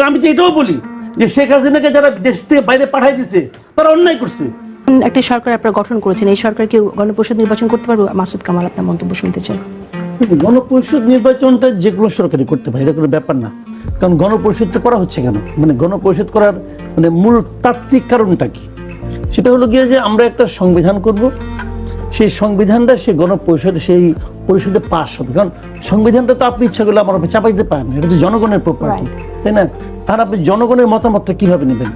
তো আমি তো এটাও বলি যে শেখ হাসিনাকে যারা দেশ থেকে বাইরে পাঠাই দিছে তারা অন্যায় করছে। একটা সরকার আপনারা গঠন করেছেন এই সরকার কি গণপরিষদ নির্বাচন করতে পারবে? মাসুদ কামাল আপনার মন্তব্য শুনতে চাই। গণপরিষদ নির্বাচনটা যে কোনো সরকারই করতে পারে এটা কোনো ব্যাপার না। কারণ গণপরিষদটা করা হচ্ছে কেন? মানে গণপরিষদ করার মানে মূল তাত্ত্বিক কারণটা কি? সেটা হলো গিয়ে যে আমরা একটা সংবিধান করব সেই সংবিধানটা সেই গণপরিষদে সেই পরিষদে পাশ হবে। কারণ সংবিধানটা তো আপনি ইচ্ছা করলে আমার চাপাই দিতে পারেন এটা তো জনগণের প্রপার্টি তাই না? আর আপনি জনগণের মতামতটা কীভাবে নেবেন?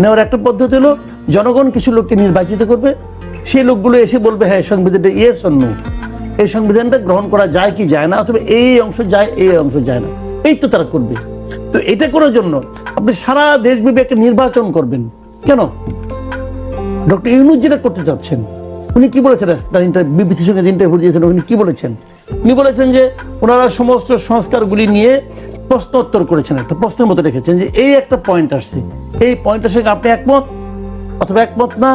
নেওয়ার একটা পদ্ধতি হলো জনগণ কিছু লোককে নির্বাচিত করবে সেই লোকগুলো এসে বলবে হ্যাঁ সংবিধানটা ইয়েস অন্য এই সংবিধানটা গ্রহণ করা যায় কি যায় না? অথবা এই অংশ যায় এই অংশ যায় না। এই তো তারা করবে। তো এটা করার জন্য আপনি সারা দেশব্যাপী একটা নির্বাচন করবেন। কেন? ডক্টর ইউনুস যেটা করতে চাচ্ছেন উনি কি বলেছেন? তার বিবিসির সঙ্গে ইন্টারভিউ দিয়েছেন, উনি কি বলেছেন? উনি বলেছেন যে ওনারা সমস্ত সংস্কারগুলি নিয়ে প্রশ্ন উত্তর করেছেন একটা, প্রশ্নের মতো রেখেছেন যে এই একটা পয়েন্ট আসছে। এই পয়েন্টের সঙ্গে আপনি একমত? অথবা একমত না?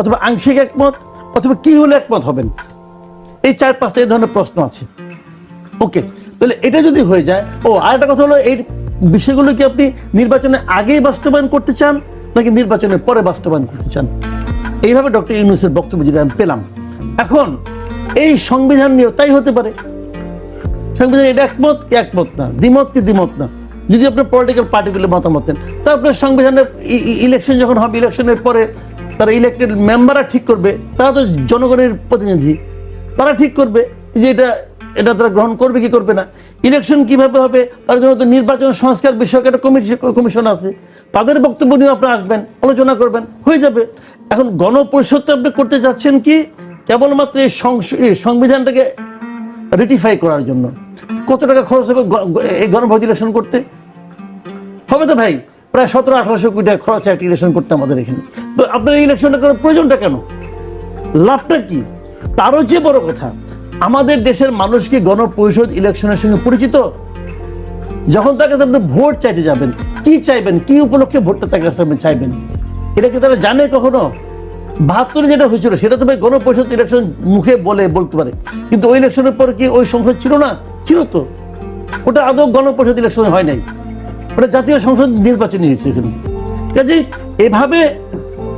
অথবা আংশিক একমত? অথবা কি হলে একমত হবেন? এই চার পাঁচটা এই ধরনের প্রশ্ন আছে। ওকে তাহলে এটা যদি হয়ে যায়, ও, আর একটা কথা হলো, এই বিষয়গুলো কি আপনি নির্বাচনের আগেই বাস্তবায়ন করতে চান, নাকি নির্বাচনের পরে বাস্তবায়ন করতে চান? এইভাবে ডক্টর ইউনুসের বক্তব্য যদি আমি পেলাম, এখন এই সংবিধান নিয়েও তাই হতে পারে। সংবিধান এটা একমত একমত না? দ্বিমত কি দ্বিমত না? যদি আপনার পলিটিক্যাল পার্টিগুলো মতামত দেন, তা আপনার সংবিধানের ইলেকশন যখন হবে ইলেকশনের পরে তারা ইলেক্টেড মেম্বাররা ঠিক করবে, তারা তো জনগণের প্রতিনিধি। তারা ঠিক করবে যে এটা এটা তারা গ্রহণ করবে কি করবে না। ইলেকশন কীভাবে হবে? তার জন্য তো নির্বাচন সংস্কার বিষয়ক একটা কমিশন কমিশন আছে। তাদের বক্তব্য নিয়ে আপনি আসবেন, আলোচনা করবেন, হয়ে যাবে। এখন গণপরিষদটা আপনি করতে যাচ্ছেন কি? কেবলমাত্র এই সংবিধানটাকে রেটিফাই করার জন্য। কত টাকা খরচ হবে এই গণভোট ইলেকশন করতে? হবে তো ভাই, প্রায় সতেরো আঠারোশো কোটি টাকা খরচ একটা ইলেকশন করতে আমাদের এখানে। তো আপনার এই ইলেকশনটা করার প্রয়োজনটা কেন? লাভটা কি? তারও যে বড় কথা, আমাদের দেশের মানুষ কি গণপরিষদ ইলেকশনের সঙ্গে পরিচিত? যখন তার কাছে আপনি ভোট চাইতে যাবেন, কি চাইবেন, কি উপলক্ষে ভোটটা তার কাছে আপনি চাইবেন? এটা কি তারা জানে কখনো? বাহাত্তরে যেটা হয়েছিল, সেটা তো ভাই গণপরিষদ ইলেকশন মুখে বলে, বলতে পারে। কিন্তু ওই ইলেকশনের পর কি ওই সংসদ ছিল না? ছিল তো। ওটা আদৌ গণপরিষদ ইলেকশন হয় নাই। ওটা জাতীয় সংসদ নির্বাচন হয়েছে এখানে। কাজেই এভাবে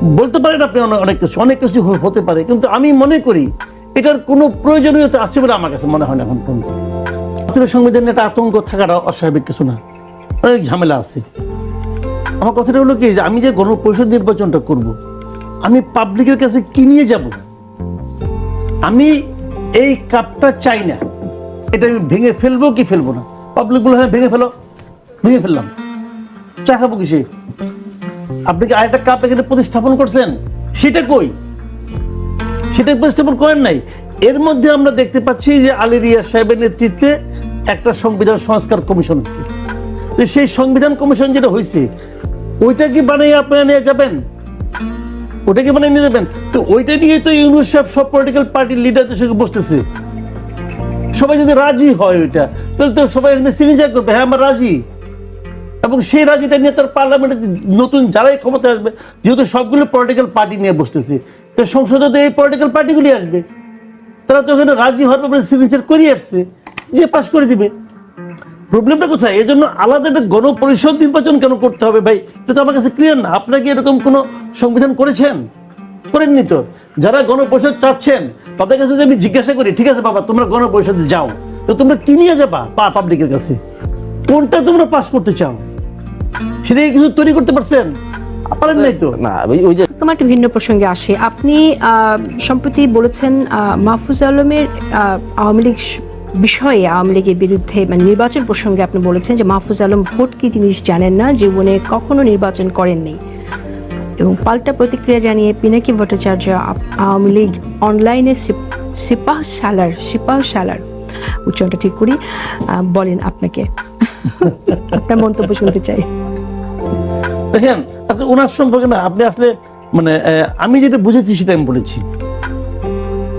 বলতে পারেন আপনি অনেক- কিছু, অনেক কিছু হতে পারে। কিন্তু আমি মনে করি এটার কোনো প্রয়োজনীয়তা আছে বলে আমার কাছে মনে হয় না এখন পর্যন্ত। আসলে সংবিধানে একটা আতঙ্ক থাকাটা অস্বাভাবিক কিছু না। অনেক ঝামেলা আছে। আমার কথাটা হলো কি আমি যে গণপরিষদ নির্বাচনটা করব। আমি পাবলিকের কাছে কি নিয়ে যাব? আমি এই কাপটা চাই না। এটা আমি ভেঙে ফেলব কি ফেলব না? পাবলিক বলে হ্যাঁ ভেঙে ফেলো। ভেঙে ফেললাম। চা খাব কিসে? আপনি কি আরেকটা কাপ এখানে প্রতিস্থাপন করছেন? সেটা কই? সেটা প্রতিস্থাপন করেন নাই। এর মধ্যে আমরা দেখতে পাচ্ছি যে আলী রিয়াজ সাহেবের নেতৃত্বে একটা সংবিধান সংস্কার কমিশন হয়েছে। সেই সংবিধান কমিশন যেটা হয়েছে ওইটা কি বানিয়ে আপনারা নিয়ে যাবেন? ওটা কি বানিয়ে নিয়ে যাবেন? তো ওইটা নিয়ে তো ইউনুস সাহেব সব পলিটিক্যাল পার্টির লিডারদের সঙ্গে বসতেছে। সবাই যদি রাজি হয় ওইটা, তাহলে তো সবাই এখানে সিগনেচার করবে। হ্যাঁ আমরা রাজি। এবং সেই রাজিটা নিয়ে তার পার্লামেন্টে নতুন যারাই ক্ষমতা আসবে, যেহেতু সবগুলো পলিটিক্যাল পার্টি নিয়ে বসতেছে, তো সংসদে তো এই পলিটিক্যাল পার্টিগুলি আসবে। তারা তো ওখানে রাজি হওয়ার ব্যাপারে সিগনেচার করিয়ে আসছে, যে পাশ করে দিবে। প্রবলেমটা কোথায়? এই জন্য আলাদা একটা গণপরিষদ নির্বাচন কেন করতে হবে ভাই? এটা তো আমার কাছে ক্লিয়ার না। আপনারা কি এরকম কোনো সংবিধান করেছেন? করেননি তো। যারা গণপরিষদ চাচ্ছেন তাদের কাছে যদি আমি জিজ্ঞাসা করি ঠিক আছে বাবা তোমরা গণপরিষদে যাও। তো তোমরা কি নিয়ে যাবা পা পাবলিকের কাছে? কোনটা তোমরা পাস করতে চাও? সেটা কি কিছু তৈরি করতে পারছেন? পারেন নাই তো? না ওই ওই যে তোমার একটু ভিন্ন প্রসঙ্গে আসে। আপনি আহ, সম্প্রতি বলেছেন আহ, মাহফুজ আলমের আহ, আওয়ামী লীগ বিষয়ে আওয়ামী লীগের বিরুদ্ধে মানে নির্বাচন প্রসঙ্গে আপনি বলেছেন যে মাহফুজ আলম ভোট কি জিনিস জানেন না, জীবনে কখনো নির্বাচন করেননি। এবং পাল্টা প্রতিক্রিয়া জানিয়ে পিনাকি ভট্টাচার্য আওয়ামী লীগ অনলাইনে সিপ- সিপাহ সালার সিপাহ সালার উচ্চারণটা ঠিক করি বলেন আপনাকে। আপনার মন্তব্য শুনতে চাই। দেখেন ওনার সম্পর্কে না, আপনি আসলে মানে আমি যেটা বুঝেছি সেটা আমি বলেছি।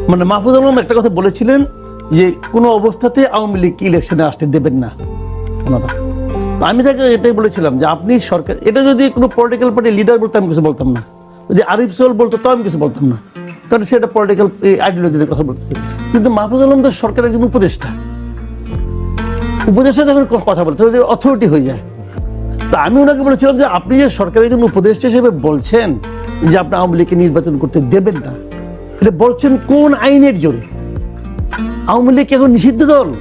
মানে মাহফুজ আলম একটা কথা বলেছিলেন যে কোনো অবস্থাতে আওয়ামী লীগ ইলেকশনে আসতে দেবেন না। আমি তাকে এটাই বলেছিলাম যে আপনি সরকার, এটা যদি কোনো পলিটিক্যাল পার্টির লিডার বলতো, আমি কিছু বলতাম না। যদি আরিফ সোল বলতো তাও আমি কিছু বলতাম না। কারণ সেটা পলিটিক্যাল আইডিওলজির কথা বলতেছে। কিন্তু মাহফুজ আলম তো সরকারের একজন উপদেষ্টা। উপদেষ্টা যখন কথা বলতে অথরিটি হয়ে যায়। তো আমি ওনাকে বলেছিলাম যে আপনি যে সরকারের একজন উপদেষ্টা হিসেবে বলছেন যে আপনি আওয়ামী লীগকে নির্বাচন করতে দেবেন না, এটা বলছেন কোন আইনের জোরে? আওয়ামী লীগ এখন নিষিদ্ধ দল?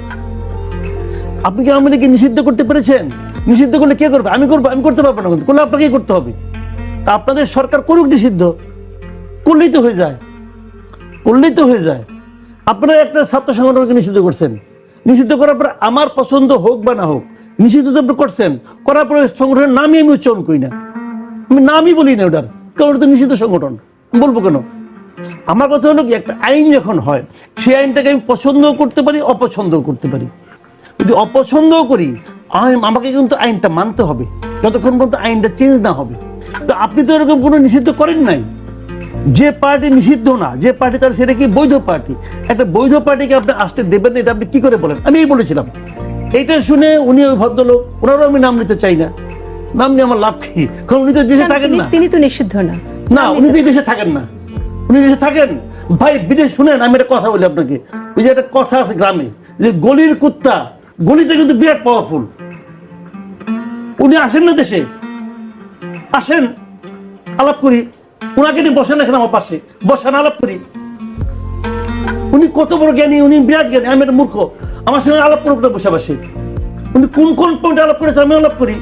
আপনি কি আওয়ামী নিষিদ্ধ করতে পেরেছেন? নিষিদ্ধ করলে কে করবে? আমি করব আমি করতে পারব না করলে আপনাকেই করতে হবে। তা আপনাদের সরকার করুক নিষিদ্ধ। করলেই তো হয়ে যায়। করলেই তো হয়ে যায়। আপনারা একটা ছাত্র সংগঠনকে নিষিদ্ধ করছেন। নিষিদ্ধ করার পর আমার পছন্দ হোক বা না হোক, নিষিদ্ধ তো করছেন। করার পরে সংগঠনের নামই আমি উচ্চারণ করি না। আমি নামই বলি না ওটার। কারণ ওটা তো নিষিদ্ধ সংগঠন। বলব কেন? আমার কথা হলো কি একটা আইন যখন হয় সেই আইনটাকে আমি পছন্দও করতে পারি অপছন্দও করতে পারি। যদি অপছন্দও করি আমাকে কিন্তু আইনটা মানতে হবে। যতক্ষণ পর্যন্ত আইনটা চেঞ্জ না হবে। তো আপনি তো এরকম কোনো নিষিদ্ধ করেন নাই। যে পার্টি নিষিদ্ধ না যে পার্টি তার সেটা কি বৈধ পার্টি? একটা বৈধ পার্টিকে আপনি আসতে দেবেন না এটা আপনি কি করে বলেন? আমি এই বলেছিলাম। এইটা শুনে উনি ওই ভদ্রলোক ওনারও আমি নাম নিতে চাই না। নাম নিয়ে আমার লাভ কি? কারণ উনি তো দেশে থাকেন না। তিনি তো নিষিদ্ধ না। না উনি তো দেশে থাকেন না। উনি দেশে থাকেন? ভাই, বিদেশ শুনেন, আমি একটা কথা বলি আপনাকে। ওই যে একটা কথা আছে গ্রামে, যে গলির কুত্তা, গলিতে কিন্তু বিরাট পাওয়ারফুল উনি আসেন না দেশে? আসেন, আলাপ করি। ওনাকে নিয়ে বসেন এখানে আমার পাশে। বসেন, আলাপ করি। উনি কত বড় জ্ঞানী, উনি বিরাট জ্ঞানী, আমি একটা মূর্খ। আমার সঙ্গে আলাপ করুক না বসে বসে। উনি কোন কোন পয়েন্টে আলাপ করেছে, আমি আলাপ করি।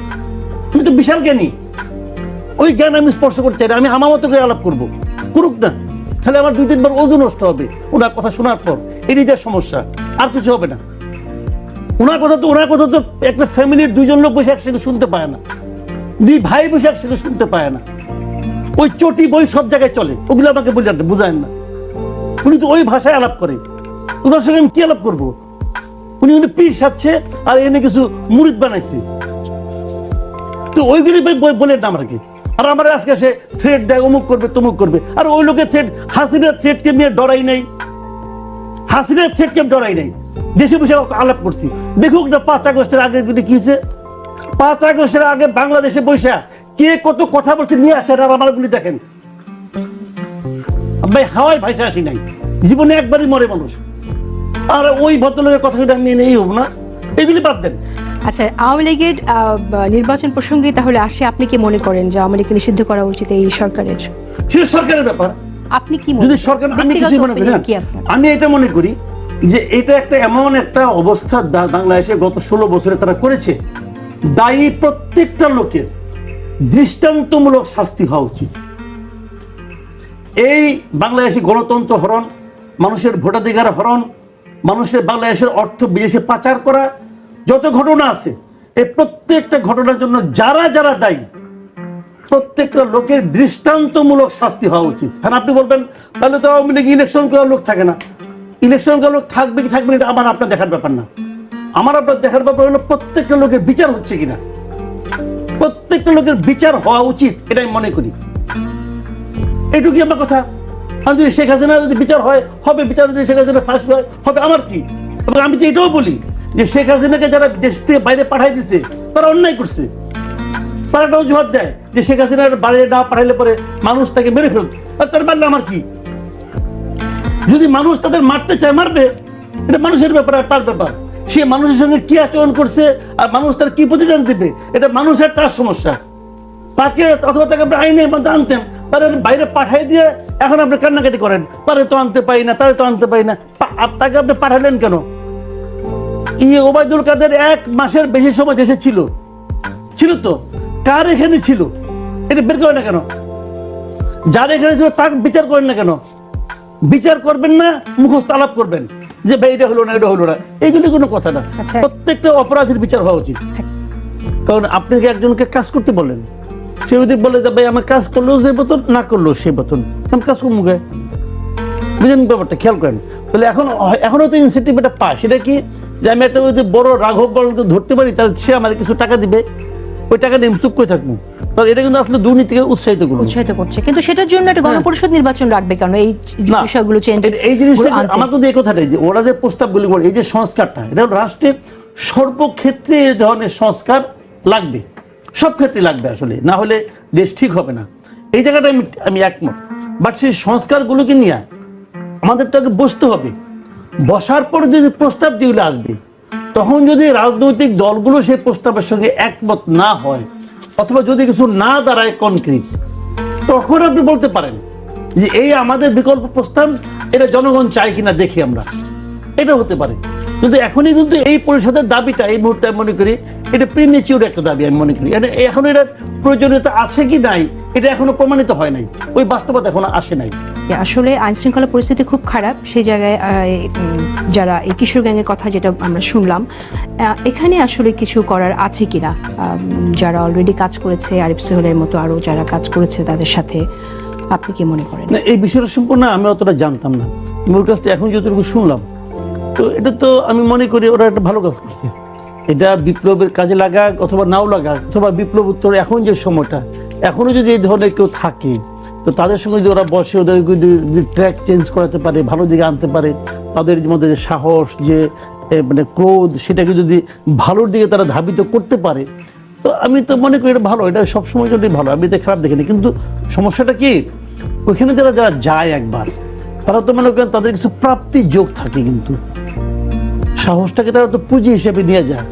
উনি তো বিশাল জ্ঞানী। ওই জ্ঞান আমি স্পর্শ করতে চাই না, আমি আমার মতো করে আলাপ করব। করুক না। তাহলে আমার দুই তিনবার ওজন নষ্ট হবে। ওনার কথা শোনার পর। এরই যা সমস্যা, আর কিছু হবে না। ওনার কথা তো ওনার কথা তো একটা ফ্যামিলির দুইজন লোক বসে একসঙ্গে শুনতে পায় না। দুই ভাই বসে একসঙ্গে শুনতে পায় না। ওই চটি বই সব জায়গায় চলে। ওগুলো আমাকে বললেন বুঝায় না। উনি তো ওই ভাষায় আলাপ করে। ওনার সঙ্গে আমি কি আলাপ করব? উনি উনি পিস সাচ্ছে আর এনে কিছু মুরিদ বানাইছে। তো ওইগুলি বলে না আমাকে আর আমার আজকে সে থ্রেড দেয়, অমুক করবে, তমুক করবে। আর ওই লোকের থ্রেড হাসিনার থ্রেডকে নিয়ে ডরাই নাই। হাসিনার থ্রেডকে আমি ডরাই নাই। দেশে বসে আলাপ করছি। দেখুক না, পাঁচ আগস্টের আগে কি হয়েছে? পাঁচ আগস্টের আগে বাংলাদেশে বসে কে কত কথা বলছে নিয়ে আসছে আর আমার গুলি দেখেন। ভাই, হাওয়ায় ভাইসা আসি নাই। জীবনে একবারই মরে মানুষ। আর ওই ভদ্রলোকের কথা আমি নেই হব না। এগুলি বাদ দেন। আচ্ছা আওয়ামী লীগের নির্বাচন প্রসঙ্গে তাহলে আসে। আপনি কি মনে করেন যে আওয়ামী লীগকে নিষিদ্ধ করা উচিত এই সরকারের? সেটা সরকারের ব্যাপার। আপনি কি যদি সরকার আমি কিছু মনে করি আমি এটা মনে করি যে এটা একটা এমন একটা অবস্থা বাংলাদেশে গত ষোলো বছরে তারা করেছে। দায়ী প্রত্যেকটা লোকের দৃষ্টান্তমূলক শাস্তি হওয়া উচিত। এই বাংলাদেশে গণতন্ত্র হরণ মানুষের ভোটাধিকার হরণ মানুষের বাংলাদেশের অর্থ বিদেশে পাচার করা যত ঘটনা আছে, এই প্রত্যেকটা ঘটনার জন্য যারা যারা দায়ী, প্রত্যেকটা লোকের দৃষ্টান্তমূলক শাস্তি হওয়া উচিত। কারণ আপনি বলবেন, তাহলে তো আওয়ামী লীগ ইলেকশন করার লোক থাকে না। ইলেকশন করার লোক থাকবে কি থাকবে না আমার, আপনার দেখার ব্যাপার না। আমার, আপনার দেখার ব্যাপার হলো প্রত্যেকটা লোকের বিচার হচ্ছে কিনা। প্রত্যেকটা লোকের বিচার হওয়া উচিত এটা আমি মনে করি। এটুকুই আমার কথা? আমি যদি শেখ হাসিনা যদি বিচার হয়, হবে বিচার যদি শেখ হাসিনা ফাঁসি হয়, হবে আমার কি? এবং আমি তো এটাও বলি যে শেখ হাসিনাকে যারা দেশ থেকে বাইরে পাঠাই দিছে, তারা অন্যায় করছে। তারা একটা অজুহাত দেয় যে শেখ হাসিনার বাইরে না পাঠাইলে পরে মানুষ তাকে মেরে ফেলত। আর তার মারলে আমার কি? যদি মানুষ তাদের মারতে চায়, মারবে। এটা মানুষের ব্যাপার আর তার ব্যাপার। সে মানুষের সঙ্গে কি আচরণ করছে আর মানুষ তার কি প্রতিদান দেবে, এটা মানুষের তার সমস্যা। তাকে অথবা তাকে আপনি আইনে মধ্যে আনতেন, তারা বাইরে পাঠাই দিয়ে এখন আপনি কান্নাকাটি করেন। তারে তো আনতে পারি না, তারে তো আনতে পারি না। তাকে আপনি পাঠালেন কেন? ইয়ে ওবায়দুল কাদের এক মাসের বেশি সময় দেশে ছিল। ছিল তো? কার এখানে ছিল? এটা বের করে না কেন? যার এখানে ছিল তার বিচার করেন না কেন? বিচার করবেন না মুখস্থ আলাপ করবেন। যে ভাই এটা হলো না এটা হলো না। এইগুলি কোনো কথা না। আচ্ছা। প্রত্যেকটা অপরাধীর বিচার হওয়া উচিত। কারণ আপনি কি একজনকে কাজ করতে বলেন? সে যদি বলে যে ভাই আমার কাজ করলেও যে বেতন না করলেও সে বেতন। আমি কাজ করব মুখে। বুঝলেন ব্যাপারটা? খেয়াল করেন। তাহলে এখন এখনও তো ইনসেন্টিভ এটা পায়। সেটা কি যে আমি একটা যদি বড় রাঘব বলকে ধরতে পারি তাহলে সে আমাদের কিছু টাকা দিবে। ওই টাকা নিয়ে চুপ করে থাকব। তাহলে এটা কিন্তু আসলে দুর্নীতিকে উৎসাহিত করব। উৎসাহিত করছে। কিন্তু সেটার জন্য একটা গণপরিষদ নির্বাচন রাখবে কেন? এই বিষয়গুলো চেঞ্জ এই- জিনিসটা আমার কিন্তু এই কথাটাই যে ওরা যে প্রস্তাবগুলি করে এই যে সংস্কারটা এটা রাষ্ট্রের সর্বক্ষেত্রে এই ধরনের সংস্কার লাগবে। সব ক্ষেত্রে লাগবে আসলে। না হলে দেশ ঠিক হবে না। এই জায়গাটা আমি আমি একমত। বাট সেই সংস্কারগুলোকে নিয়ে আমাদের তো আগে বসতে হবে। বসার পর যদি প্রস্তাব যেগুলো আসবে, তখন যদি রাজনৈতিক দলগুলো সেই প্রস্তাবের সঙ্গে একমত না হয়, অথবা যদি কিছু না দাঁড়ায় কনক্রিট তখন আপনি বলতে পারেন যে, এই আমাদের বিকল্প প্রস্তাব, এটা জনগণ চায় কিনা দেখি আমরা। এটা হতে পারে। কিন্তু এখনই কিন্তু এই পরিষদের দাবিটা এই মুহূর্তে আমি মনে করি এটা প্রিমেচিউর একটা দাবি আমি মনে করি। এখন এটার প্রয়োজনীয়তা আছে কি নাই এটা এখনও প্রমাণিত হয় নাই। ওই বাস্তবতা এখনও আসে নাই। আসলে আইন শৃঙ্খলা পরিস্থিতি খুব খারাপ সেই জায়গায় যারা এই কিশোর গ্যাংয়ের কথা যেটা আমরা শুনলাম এখানে আসলে কিছু করার আছে কিনা? যারা অলরেডি কাজ করেছে আরিফ সোহেলের মতো আরও যারা কাজ করেছে তাদের সাথে আপনি কি মনে করেন? না এই বিষয়টা সম্পূর্ণ আমি অতটা জানতাম না। ওর কাছ থেকে এখন যতটুকু শুনলাম তো এটা তো আমি মনে করি ওরা একটা ভালো কাজ করছে। এটা বিপ্লবের কাজে লাগাক অথবা নাও লাগাক, অথবা বিপ্লব উত্তর এখন যে সময়টা এখনও যদি এই ধরনের কেউ থাকে, তো তাদের সঙ্গে যদি ওরা বসে, ওদের যদি ট্র্যাক চেঞ্জ করাতে পারে, ভালো দিকে আনতে পারে, তাদের মধ্যে যে সাহস, যে মানে ক্রোধ, সেটাকে যদি ভালোর দিকে তারা ধাবিত করতে পারে, তো আমি তো মনে করি এটা ভালো, এটা সবসময় যদি ভালো, আমি তো খারাপ দেখিনি। কিন্তু সমস্যাটা কি, ওইখানে যারা যারা যায় একবার তারা তো মনে করেন তাদের কিছু প্রাপ্তি যোগ থাকে কিন্তু। সাহসটাকে তারা তো পুঁজি হিসেবে নিয়ে যায়,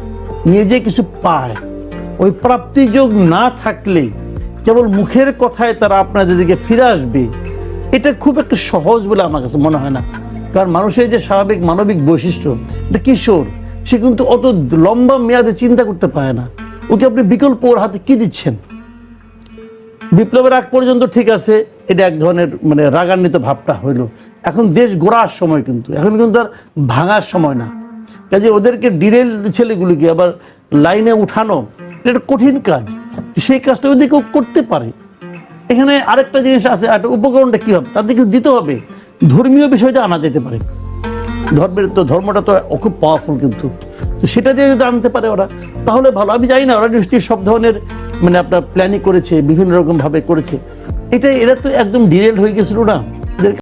নিয়ে যে কিছু পায়। ওই প্রাপ্তি যোগ না থাকলে কেবল মুখের কথায় তারা আপনাদের দিকে ফিরে আসবে। এটা খুব একটা সহজ বলে আমার কাছে মনে হয় না। কারণ মানুষের যে স্বাভাবিক মানবিক বৈশিষ্ট্য, এটা কিশোর, সে কিন্তু অত লম্বা মেয়াদে চিন্তা করতে পারে না। ওকে আপনি বিকল্প ওর হাতে কি দিচ্ছেন? বিপ্লবের আগ পর্যন্ত ঠিক আছে, এটা এক ধরনের মানে রাগান্বিত ভাবটা হইল। এখন দেশ গোড়ার সময় কিন্তু, এখন কিন্তু আর ভাঙার সময় না। কাজে ওদেরকে ডিরেল ছেলেগুলিকে আবার লাইনে উঠানো, এটা কঠিন কাজ। সেই কাজটা যদি কেউ করতে পারে, এখানে আরেকটা জিনিস আছে একটা উপকরণটা কী হবে? তাদেরকে দিতে হবে। ধর্মীয় বিষয়টা আনা যেতে পারে। ধর্মের তো, ধর্মটা তো খুব পাওয়ারফুল কিন্তু। তো সেটা দিয়ে যদি আনতে পারে ওরা, তাহলে ভালো। আমি জানি না, ওরা নিশ্চয়ই সব ধরনের মানে আপনার প্ল্যানিং করেছে, বিভিন্ন রকমভাবে করেছে। এটা, এরা তো একদম ডিরেল হয়ে গেছিল না।